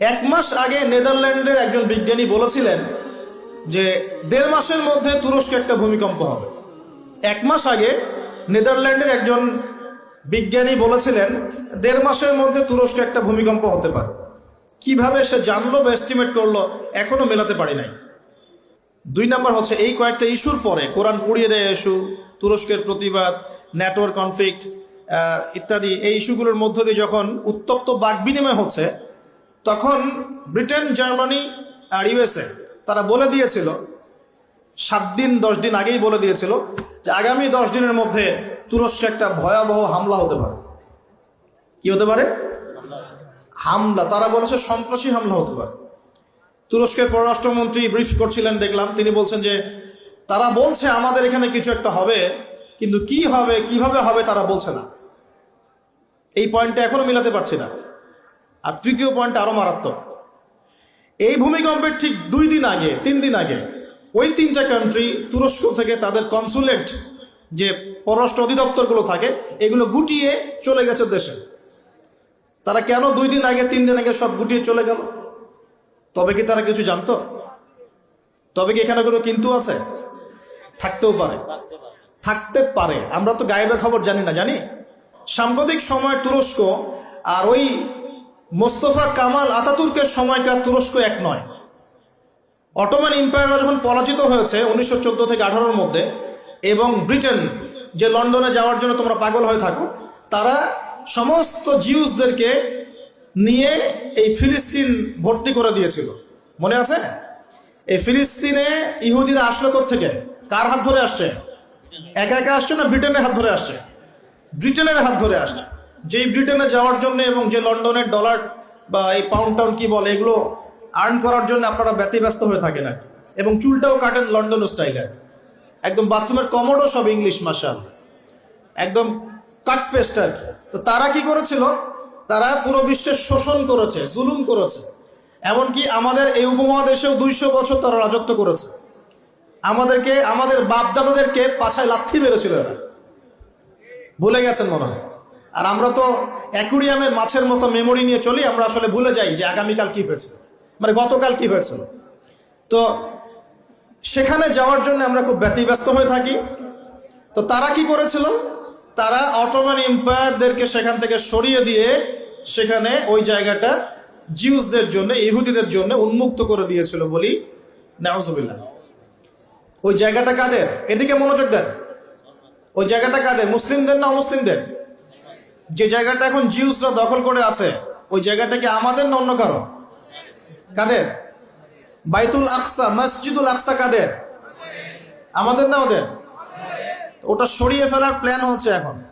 এক মাস আগে নেদারল্যান্ডের একজন বিজ্ঞানী বলেছিলেন যে দেড় মাসের মধ্যে তুরস্কে একটা ভূমিকম্প হবে। এক মাস আগে নেদারল্যান্ডের একজন বিজ্ঞানী বলেছিলেন, দেড় মাসের মধ্যে তুরস্কে একটা ভূমিকম্প হতে পারে। কীভাবে সে জানলো বা এস্টিমেট করল, এখনও মেলাতে পারি নাই। দুই নাম্বার হচ্ছে, এই কয়েকটা ইস্যুর পরে, কোরআন পুড়িয়ে দেয় ইস্যু, তুরস্কের প্রতিবাদ, নেটওয়ার্ক কনফ্লিক্ট ইত্যাদি, এই ইস্যুগুলোর মধ্য দিয়ে যখন উত্তপ্ত বাক বিনিময় হচ্ছে তখন ব্রিটেন, জার্মানি আর ইউএসএ তারা বলে দিয়েছিল, সাত দিন, দশ দিন আগেই বলে দিয়েছিল যে আগামী দশ দিনের মধ্যে তুরস্কে একটা ভয়াবহ হামলা হতে পারে। কি হতে পারে? হামলা। তারা বলেছে সন্ত্রাসী হামলা হতে পারে। তুরস্কের পররাষ্ট্রমন্ত্রী ব্রিফ করছিলেন, দেখলাম। তিনি বলছেন যে তারা বলছে আমাদের এখানে কিছু একটা হবে, কিন্তু কি হবে, কীভাবে হবে তারা বলছে না। এই পয়েন্টটা এখনও মিলাতে পারছি না। আর তৃতীয় পয়েন্ট আরও মারাত্মক। এই ভূমিকম্পের ঠিক দুই দিন আগে, তিন দিন আগে, ওই তিনটা কান্ট্রি তুরস্ক থেকে তাদের কনসুলেট যে পররাষ্ট্র অধিদপ্তরগুলো থাকে, এগুলো গুটিয়ে চলে গেছে দেশে। তারা কেন দুই দিন আগে, তিন দিন আগে সব গুটিয়ে চলে গেল? তবে কি তারা কিছু জানতো? তবে কি এখানে কোনো কিন্তু আছে? থাকতেও পারে। থাকতে পারে। আমরা তো গায়েবের খবর জানি না, জানি? সাম্প্রতিক সময় তুরস্ক আর ওই মোস্তফা কামাল আতাতুর্কের সময়কার তুরস্ক এক নয়। অটোমান এম্পায়াররা যখন পরাজিত হয়েছে উনিশশো চোদ্দ থেকে আঠারোর মধ্যে, এবং ব্রিটেন যে লন্ডনে যাওয়ার জন্য তোমরা পাগল হয়ে থাকো, তারা সমস্ত জিউসদেরকে নিয়ে এই ফিলিস্তিন ভর্তি করে দিয়েছিল। মনে আছে? এই ফিলিস্তিনে ইহুদিরা আসলো থেকে কার হাত ধরে আসছে? একা একা আসছে না ব্রিটেনের হাত ধরে আসছে? ব্রিটেনের হাত ধরে আসছে। যেই ব্রিটেনে যাওয়ার জন্য এবং যে লন্ডনের ডলার বা এই পাউন্ড টাউন কি বলে, এগুলো আর্ন করার জন্য আপনারা ব্যতিব্যস্ত হয়ে থাকেন আর এবং চুলটাও কাটেন লন্ডন স্টাইলে একদম বাথরুমের কমোডও সব ইংলিশ মাসাল একদম কাট পেস্ট আর। তো তারা কি করেছিল? তারা পুরো বিশ্বের শোষণ করেছে, জুলুম করেছে। এমনকি আমাদের এই উপমহাদেশেও দুইশো বছর তারা রাজত্ব করেছে। আমাদেরকে, আমাদের বাপদাদাদেরকে পাছায় লাথি মেরেছিল এরা। ভুলে গেছেন মনে হয়। আর আমরা তো অ্যাকুরিয়ামে মাছের মতো মেমোরি নিয়ে চলি, আমরা আসলে ভুলে যাই যে আগামীকাল কি হয়েছে। মানে গতকাল কি হয়েছিল তো সেখানে যাওয়ার জন্য আমরা খুব ব্যতিব্যস্ত হয়ে থাকি। তো তারা কি করেছিল? তারা অটোমান এম্পায়ারদেরকে সেখান থেকে সরিয়ে দিয়ে সেখানে ওই জায়গাটা জিউসদের জন্য, ইহুদিদের জন্য উন্মুক্ত করে দিয়েছিল বলি নাউজুবিল্লাহ। ওই জায়গাটা কাদের? এদিকে মনোযোগ দেন। ওই জায়গাটা কাদের? মুসলিমদের না মুসলিমদের যে জায়গাটা এখন জিউসরা দখল করে আছে, ওই জায়গাটা কি আমাদের না অন্য কারও? কাদের? বাইতুল আকসা, মসজিদুল আকসা কাদের? আমাদের না ওদের? ওটা সরিয়ে ফেলার প্ল্যান হচ্ছে এখন।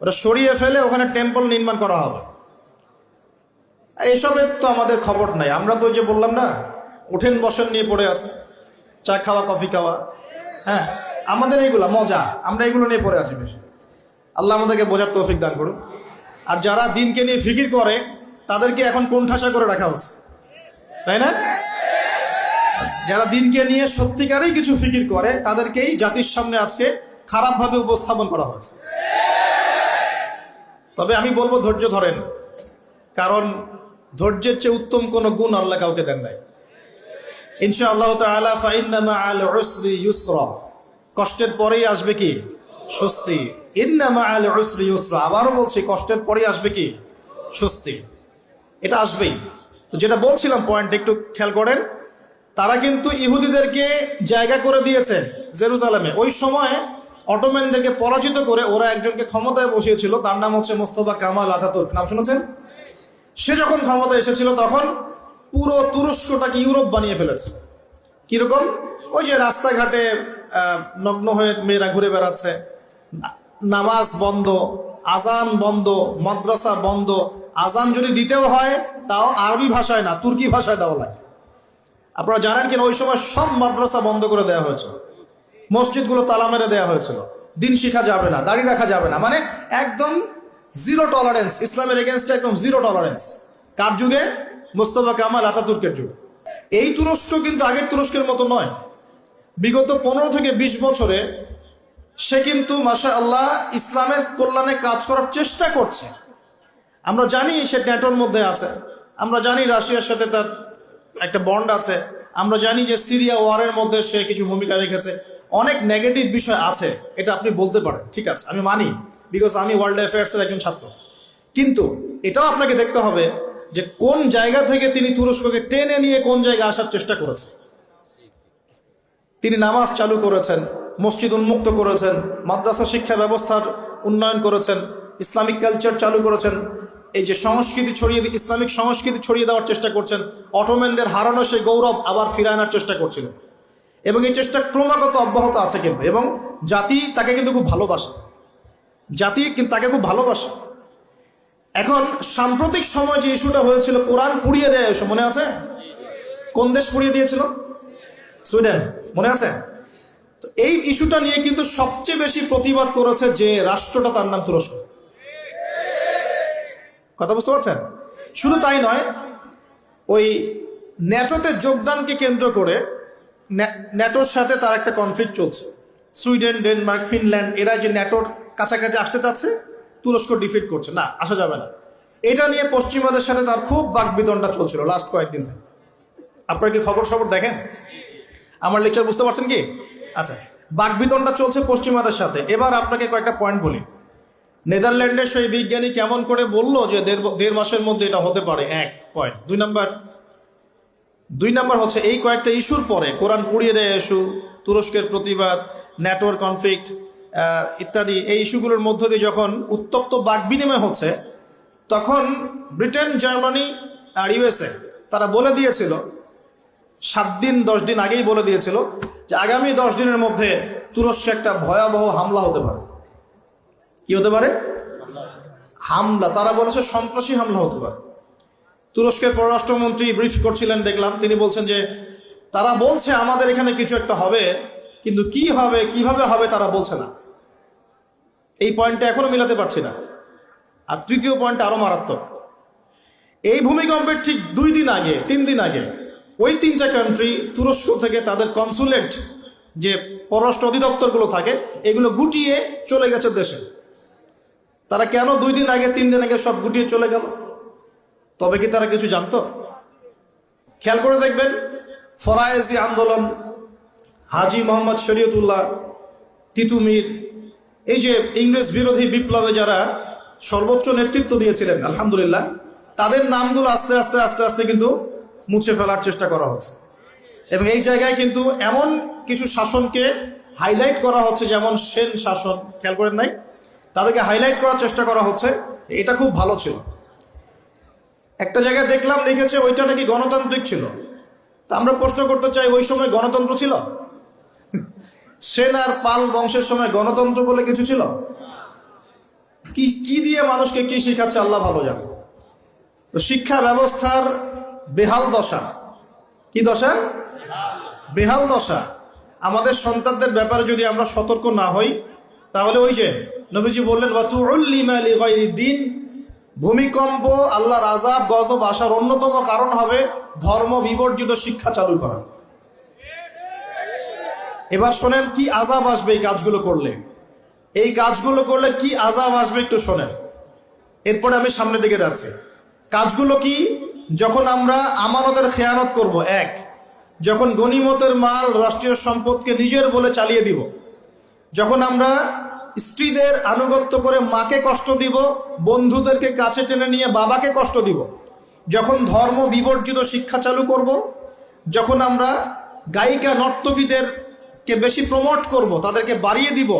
ওটা সরিয়ে ফেলে ওখানে টেম্পল নির্মাণ করা হবে। এসবের তো আমাদের খবর নাই। আমরা তো ওই যে বললাম না, উঠেন বসেন নিয়ে পড়ে আছে। চা খাওয়া, কফি খাওয়া হ্যাঁ? আমাদের এইগুলা, মজা। আমরা এগুলো নিয়ে পড়ে আছি বেশি। আল্লাহ আমাদেরকে বোঝার তৌফিক দান করুন। আর যারা দিনকে নিয়ে ফিকির করে, তাদেরকে এখন কোণঠাসা করে রাখা হচ্ছে। তাই না? যারা দিনকে নিয়ে সত্যিকারেই কিছু ফিকির করে, তাদেরকেই জাতির সামনে আজকে খারাপভাবে উপস্থাপন করা হয়েছে। তবে আমি বলব ধৈর্য ধরেন, কারণ ধৈর্যের চেয়ে উত্তম কোনো গুণ আল্লাহ কাউকে দেন নাই। ইনশা আল্লাহ আল কষ্টের পরেই আসবে কি? স্বস্তি। ইন্নামা আল উসরি ইউসরা। আবারও বলছি, কষ্টের পরেই আসবে কি? স্বস্তি। এটা আসবেই। তো যেটা বলছিলাম পয়েন্ট একটু খেয়াল করেন, তারা কিন্তু ইহুদিদেরকে জায়গা করে দিয়েছে জেরুজালেমে। ওই সময়ে অটোম্যানদেরকে পরাজিত করে ওরা একজনকে ক্ষমতায় বসিয়েছিল, তার নাম হচ্ছে মোস্তফা কামাল আতাতুর্ক। নাম শুনেছেন? সে যখন ক্ষমতা এসেছিল, তখন পুরো তুরস্কটাকে ইউরোপ বানিয়ে ফেলেছে। কীরকম? ওই যে রাস্তাঘাটে নগ্ন হয়ে মেয়েরা ঘুরে বেড়াচ্ছে নামাজ বন্ধ, আজান বন্ধ, মাদ্রাসা বন্ধ। আজান যদি দিতেও হয়, তাও আরবি ভাষায় না, তুর্কি ভাষায় দেওয়া লাগে। আপনারা জানেন কিনা, ওই সময় সব মাদ্রাসা বন্ধ করে দেওয়া হয়েছিল মসজিদগুলো তালা মেরে দেওয়া হয়েছিল। দিন শিখা যাবে না, দাড়ি রাখা যাবে না। মানে একদম জিরো টলারেন্স ইসলামের এগেনস্টে একদম জিরো টলারেন্স কার যুগে? মোস্তফা কামাল আতাতুর্কের যুগে। এই তুরস্ক কিন্তু আগের তুরস্কের মতো নয়। বিগত পনেরো থেকে বিশ বছরে সে কিন্তু মাসা আল্লাহ ইসলামের কল্যাণে কাজ করার চেষ্টা করছে। আমরা জানি সে ন্যাটোর মধ্যে আছে। আমরা জানি রাশিয়ার সাথে তার একটা বন্ড আছে। আমরা জানি যে সিরিয়া ওয়ারের মধ্যে সে কিছু ভূমিকা রেখেছে। অনেক নেগেটিভ বিষয় আছে, এটা আপনি বলতে পারেন। ঠিক আছে, আমি মানি, বিকজ আমি ওয়ার্ল্ড অ্যাফেয়ার্সের একজন ছাত্র। কিন্তু এটাও আপনাকে দেখতে হবে যে কোন জায়গা থেকে তিনি তুরস্ককে টেনে নিয়ে কোন জায়গায় আসার চেষ্টা করেছে তিনি নামাজ চালু করেছেন মসজিদ উন্মুক্ত করেছেন, মাদ্রাসা শিক্ষা ব্যবস্থার উন্নয়ন করেছেন, ইসলামিক কালচার চালু করেছেন, এই যে সংস্কৃতি ছড়িয়ে ইসলামিক সংস্কৃতি ছড়িয়ে দেওয়ার চেষ্টা করছেন, অটোম্যানদের হারানো সেই গৌরব আবার ফিরে আনার চেষ্টা করছিলেন। এবং এই চেষ্টা ক্রমাগত অব্যাহত আছে কিন্তু, এবং জাতি তাকে কিন্তু খুব ভালোবাসে। জাতি কিন্তু তাকে খুব ভালোবাসে। এখন সাম্প্রতিক সময় যে ইস্যুটা হয়েছিল, কোরআন পুড়িয়ে দেয় মনে আছে? কোন দেশ পুড়িয়ে দিয়েছিল? সুইডেন, মনে আছে? তো এই ইস্যুটা নিয়ে কিন্তু সবচেয়ে বেশি প্রতিবাদ করেছে যে রাষ্ট্রটা তার নাম তুরস্ক। কথা বুঝতে পারছেন? শুধু তাই নয়, ওই ন্যাটোতে যোগদানকে কেন্দ্র করে ন্যাটোর সাথে তার একটা কনফ্লিক্ট চলছে। সুইডেন, ডেনমার্ক, ফিনল্যান্ড, এরা যে ন্যাটোর কাছাকাছি আসতে চাচ্ছে, তুরস্ক ডিফিট করছে। না, আসা যাবে না। এটা নিয়ে পশ্চিমাদের সাথে তার খুব বাকবিতনটা চলছিল লাস্ট কয়েকদিন থেকে। আপনারা কি খবর সবর দেখেন? আমার লেকচার বুঝতে পারছেন কি? আচ্ছা বাকবিতনটা চলছে পশ্চিমাদের সাথে। এবার আপনাকে কয়েকটা পয়েন্ট বলি। নেদারল্যান্ডের সেই বিজ্ঞানী কেমন করে বলল যে দেড় মাসের মধ্যে এটা হতে পারে? এক পয়েন্ট দুই নাম্বার। দুই নাম্বার হচ্ছে, এই কয়েকটা ইস্যুর পরে কোরআন পুড়িয়ে দেয় ইস্যু, তুরস্কের প্রতিবাদ, নেটওয়ার্ক কনফ্লিক্ট ইত্যাদি। এই ইস্যুগুলোর মধ্য দিয়ে যখন উত্তপ্ত বাক বিনিময় হচ্ছে, তখন ব্রিটেন, জার্মানি আর ইউএসএ তারা বলে দিয়েছিল, সাত দিন, দশ দিন আগেই বলে দিয়েছিল যে আগামী দশ দিনের মধ্যে তুরস্কে একটা ভয়াবহ হামলা হতে পারে। কি হতে পারে? হামলা। তারা বলেছে সন্ত্রাসী হামলা হতে পারে। তুরস্কের পররাষ্ট্রমন্ত্রী ব্রিফ করছিলেন, দেখলাম। তিনি বলছেন যে, তারা বলছে আমাদের এখানে কিছু একটা হবে, কিন্তু কি হবে, কীভাবে হবে তারা বলছে না। এই পয়েন্টটা এখনও মিলাতে পারছি না। আর তৃতীয় পয়েন্ট আরও মারাত্মক। এই ভূমিকম্পের ঠিক দুই দিন আগে, তিন দিন আগে ওই তিনটা কান্ট্রি তুরস্ক থেকে তাদের কনসুলেট যে পররাষ্ট্র অধিদপ্তরগুলো থাকে, এগুলো গুটিয়ে চলে গেছে দেশে। তারা কেন দুই দিন আগে, তিন দিন আগে সব গুটিয়ে চলে গেল? তবে কি তারা কিছু জানতো? খেয়াল করে দেখবেন, ফরায়েজি আন্দোলন, হাজি মোহাম্মদ শরীয়তুল্লাহ তিতুমির এই যে ইংরেজ বিরোধী বিপ্লবে যারা সর্বোচ্চ নেতৃত্ব দিয়েছিলেন, আলহামদুলিল্লাহ, তাদের নামগুলো আস্তে আস্তে আস্তে আস্তে কিন্তু মুছে ফেলার চেষ্টা করা হচ্ছে। এবং এই জায়গায় কিন্তু এমন কিছু শাসনকে হাইলাইট করা হচ্ছে, যেমন সেন শাসন, খেয়াল করেন নাই? তাদেরকে হাইলাইট করার চেষ্টা করা হচ্ছে, এটা খুব ভালো ছিল। একটা জায়গায় দেখলাম লিখেছে, ওইটা নাকি গণতান্ত্রিক ছিল? তা আমরা প্রশ্ন করতে চাই, ওই সময় গণতন্ত্র ছিল? সেন আর পাল বংশের সময় গণতন্ত্র বলে কিছু ছিল? কি কি দিয়ে মানুষকে কি শিখাচ্ছে, আল্লাহ ভালো জানে। তো শিক্ষা ব্যবস্থার বেহাল দশা। কি দশা? বেহাল দশা। আমাদের সন্তানদের ব্যাপারে যদি আমরা সতর্ক না হই, তাহলে ওই যে নবীজি বললেন দিন ভূমিকম্প, আল্লাহর আজাব গজব আসার অন্যতম কারণ হবে ধর্ম বিবর্জিত শিক্ষা চালু করা। এবার শোনেন, কি আজাব আসবে এই কাজগুলো করলে? এই কাজগুলো করলে কি আজাব আসবে একটু শোনেন। এরপরে আমি সামনের দিকে যাচ্ছি। কাজগুলো কি? যখন আমরা আমানতের খেয়ানত করব, এক, যখন গনিমতের মাল রাষ্ট্রীয় সম্পদকে নিজের বলে চালিয়ে দিব, যখন আমরা স্ত্রীদের আনুগত্য করে মাকে কষ্ট দিব, বন্ধুদেরকে কাছে টেনে নিয়ে বাবাকে কষ্ট দিব, যখন ধর্ম বিবর্জিত শিক্ষা চালু করব, যখন আমরা গায়িকা নর্তকীদেরকে বেশি প্রমোট করব, তাদেরকে বাড়িয়ে দিব,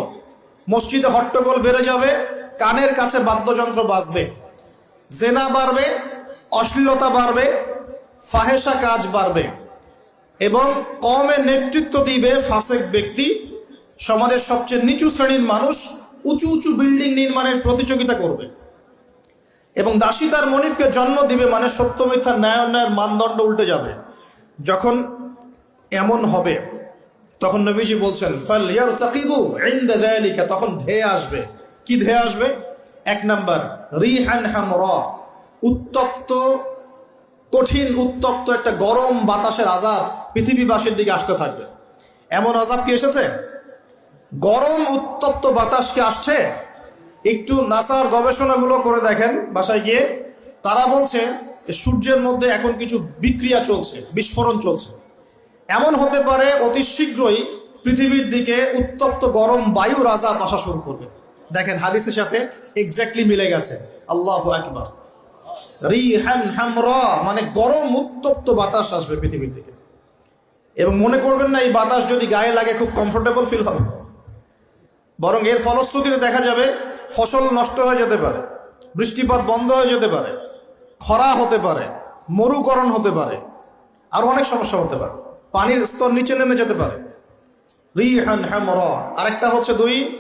মসজিদে হট্টগোল বেড়ে যাবে, কানের কাছে বাদ্যযন্ত্র বাজবে, জেনা বাড়বে অশ্লীলতা বাড়বে ফাহেসা কাজ বাড়বে এবং কমে নেতৃত্ব দিবে ফাসেক ব্যক্তি। সমাজের সবচেয়ে নিচু শ্রেণির মানুষ উঁচু উঁচু বিল্ডিং নির্মাণের প্রতিযোগিতা করবে এবং দাসী তার মনিবকে জন্ম দিবে মানে সত্য, মিথ্যা, ন্যায়, অন্যায়ের মানদণ্ড উল্টে যাবে। যখন এমন হবে, তখন নবীজি বলছেন, ফাল ইয়ার চাকিবু তখন ধেয়ে আসবে। কি ধেয়ে আসবে? এক নাম্বার, রিহান হামরা উত্তপ্ত, কঠিন, উত্তপ্ত একটা গরম বাতাসের আজাব পৃথিবীবাসীর দিকে আসতে থাকবে। এমন আজাব কি এসেছে? গরম, উত্তপ্ত বাতাস কি আসছে? একটু নাসার গবেষণাগুলো করে দেখেন বাসায় গিয়ে। তারা বলছে সূর্যের মধ্যে এখন কিছু বিক্রিয়া চলছে, বিস্ফোরণ চলছে। এমন হতে পারে অতি শীঘ্রই পৃথিবীর দিকে উত্তপ্ত গরম বায়ু রাজা আসা শুরু করবে। দেখেন হাদিসের সাথে এক্স্যাক্টলি মিলে গেছে। আল্লাহ একবার রিহান হামরা মানে গরম উত্তপ্ত বাতাস আসবে পৃথিবীর থেকে। এবং মনে করবেন না, এই বাতাস যদি গায়ে লাগে, খুব কমফোর্টেবল ফিল হবে। বরং এর ফলশ্রুতিতে দেখা যাবে, ফসল নষ্ট হয়ে যেতে পারে, বৃষ্টিপাত বন্ধ হয়ে যেতে পারে, খরা হতে পারে, মরুকরণ হতে পারে, আর অনেক সমস্যা হতে পারে, পানির স্তর নিচে নেমে যেতে পারে। রিহান হামরা, আরেকটা হচ্ছে দুই,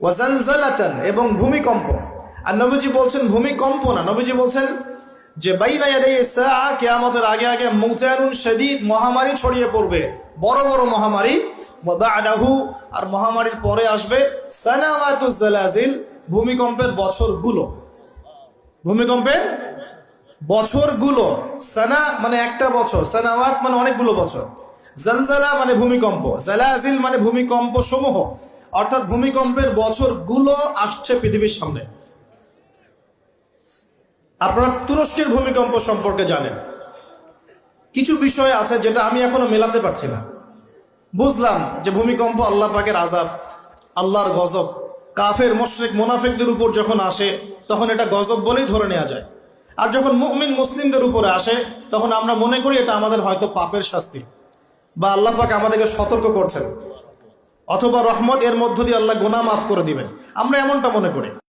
ওয়াজালজালাতান এবং ভূমিকম্প। আর নবীজি বলছেন ভূমিকম্প না। নবীজি বলছেন যে, বাইনা কিয়ামতের আগে আগে মুতানুন শাদীদ মহামারী ছড়িয়ে পড়বে। বড় বড় মহামারী। বা'দাহু, আর মহামারীর পরে আসবে সানাওয়াতুজ জালাজিল, ভূমিকম্পের বছরগুলো। ভূমিকম্পের বছরগুলো। সানা মানে একটা বছর, সানাওয়াত মানে অনেকগুলো বছর। জলজালা মানে ভূমিকম্প, জালাজিল মানে ভূমিকম্প সমূহ অর্থাৎ ভূমিকম্পের বছরগুলো আসছে পৃথিবীর সামনে। আপনারা তুরস্কের ভূমিকম্প সম্পর্কে জানেন। কিছু বিষয় আছে যেটা আমি এখনও মেলাতে পারছি না। বুঝলাম যে ভূমিকম্প আল্লাহ পাকের আজাব আল্লাহর গজব। কাফের, মোশরেক, মোনাফেকদের উপর যখন আসে, তখন এটা গজব বলেই ধরে নেওয়া যায়। আর যখন মুমিন, মুসলিমদের উপরে আসে, তখন আমরা মনে করি এটা আমাদের হয়তো পাপের শাস্তি বা আল্লাহ পাক আমাদেরকে সতর্ক করছেন। অথবা রহমত এর মধ্য দিয়ে আল্লাহ গোনা মাফ করে দিবেন। আমরা এমনটা মনে করি।